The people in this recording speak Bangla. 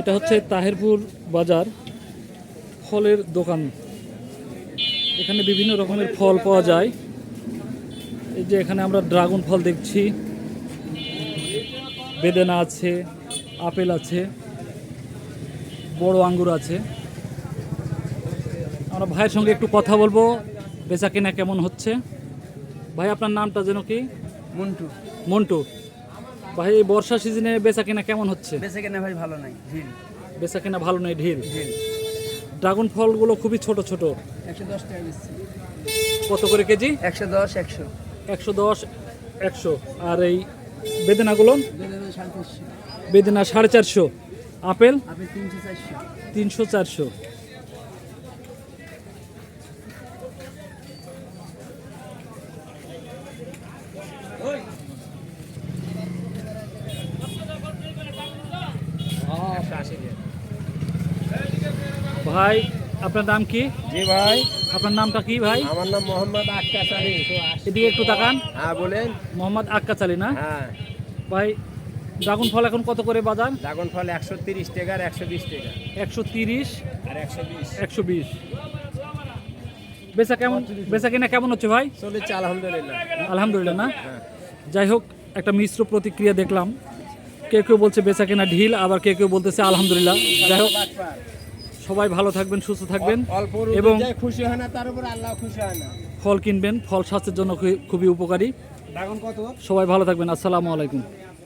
এটা হচ্ছে তাহেরপুর বাজার ফলের দোকান। এখানে বিভিন্ন রকমের ফল পাওয়া যায়। এই যে এখানে আমরা ড্রাগন ফল দেখছি। বেদেনা আছে আপেল আছে বড় আঙ্গুর আছে। আমরা ভাইয়ের সঙ্গে একটু কথা বলব বেচা কেনা কেমন হচ্ছে? ভাই আপনার নামটা যেন কি? মন্টু। মন্টু। ভাই এই বর্ষা সিজনে বেচা কেনা কেমন হচ্ছে? বেঁচে কেনা ভাই ভালো নাই ঢিল। বেচা কেনা ভালো নেই ঢিল। ঢিল। ড্রাগন ফলগুলো খুবই ছোট ছোট। একশো দশ টাকা দিচ্ছি কত করে কেজি? একশো দশ একশো। একশো দশ একশো। আর এই বেদেনাগুলো? বেদানা সাড়ে তিনশো চারশো। আপেল? আপনি তিনশো চারশো। ভাই আপনার নাম কি? জি ভাই। আপনার নামটা কি ভাই? আমার নাম মোহাম্মদ আক্কাস আলী এদিকে একটু তাকান। হ্যাঁ বলেন। মোহাম্মদ আক্কাস আলী না? হ্যাঁ। ভাই ড্রাগন ফল এখন কত করে বাজার? ড্রাগন ফল একশো তিরিশ টাকা আর একশো বিশ টাকা। একশো তিরিশ? আর একশো বিশ। একশো বিশ। বেচা কেমন বেচা কিনা কেমন হচ্ছে ভাই? চলেছে আলহামদুলিল্লাহ। আলহামদুলিল্লাহ না? যাই হোক একটা মিশ্র প্রতিক্রিয়া দেখলাম। কেউ কেউ বলছে বেচা কেনা ঢিল আবার কেউ কেউ বলতেছে আলহামদুলিল্লাহ। যাই হোক সবাই ভালো থাকবেন সুস্থ থাকবেন এবং এবং খুশি হয় না তার উপর আল্লাহ খুশি হয় না। ফল কিনবেন ফল স্বাস্থ্যের জন্য খুবই- খুবই উপকারী। সবাই ভালো থাকবেন আসসালামু আলাইকুম।